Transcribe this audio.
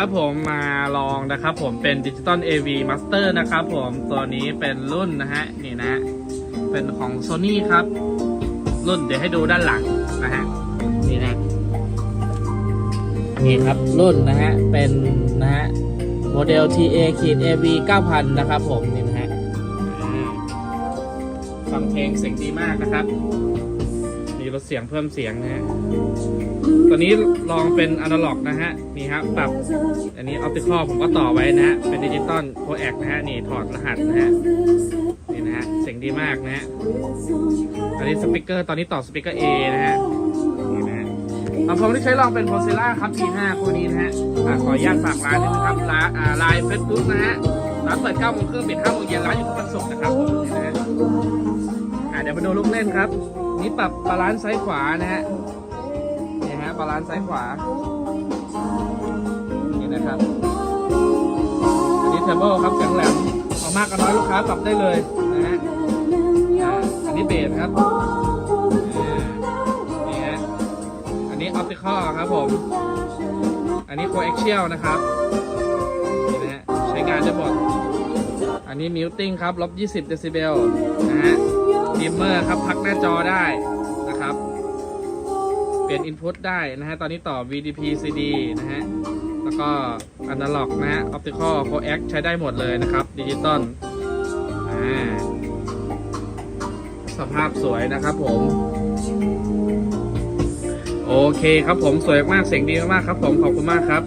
ครับผมมาลองนะครับผมเป็นดิจิตอล AV Master นะครับผมตัวนี้เป็นรุ่นนะฮะนี่นะ เป็นของ Sony ครับ รุ่นเดี๋ยวให้ดูด้านหลังนะฮะนี่นะนี่ครับรุ่นนะฮะเป็นนะฮะโมเดล TA ขีด AV 9000 นะครับผมนี่นะฮะฟังเพลงเสียงดีมากนะครับมีลดเสียงเพิ่มเสียงนะฮะ ตัวนี้ลองเป็นอนาล็อกนะฮะนี่ครับปรับอันนี้ออปติคอลผมก็ต่อไว้นะฮะเป็นดิจิตอลโคแอกนะฮะนี่ถอดรหัสนะฮะนี่นะฮะเสียงดีมากนะฮะอันนี้สปีกเกอร์ตอนนี้ต่อสปีกเกอร์ A นะฮะนี่นะฮะลำโพงที่ใช้ลองเป็นโ o เซล่าครับ T5 คู่นี้นะฮะขออนุญาตฝากร้านนิดนึงครับร้านอ่าไลน์เฟซบุ๊กนะฮะร้านเปิด9โมงครึ่งปิด5โมงเย็นร้านอยู่ทุกวันศุกร์นะครับผมนะฮะเดี๋ยวมาดูลูกเล่นครับ นี่ปรับบาลานซ์ซ้ายขวานะฮะ บาลานซ์ซ้ายขวานี่นะครับอันนี้เทเบิลครับเสียงแหลมเอามากกับน้อยลูกค้าปรับได้เลยนะฮะอันนี้เบสครับนี่ฮะอันนี้ออปติคอลครับผม อันนี้โคเอ็กเชียลนะครับนี่นะฮะใช้งานได้หมดอันนี้มิวติ้งครับลบ20เดซิเบลนะฮะดิมเมอร์ครับพักหน้าจอได้ เปลี่ยนอินพุตได้นะฮะ ตอนนี้ต่อ VDP CD นะฮะ แล้วก็อนาล็อกนะฮะ Optical Coax ใช้ได้หมดเลยนะครับดิจิตอลอ่าสภาพสวยนะครับผม โอเคครับผมสวยมากเสียงดีมากครับผมขอบคุณมากครับ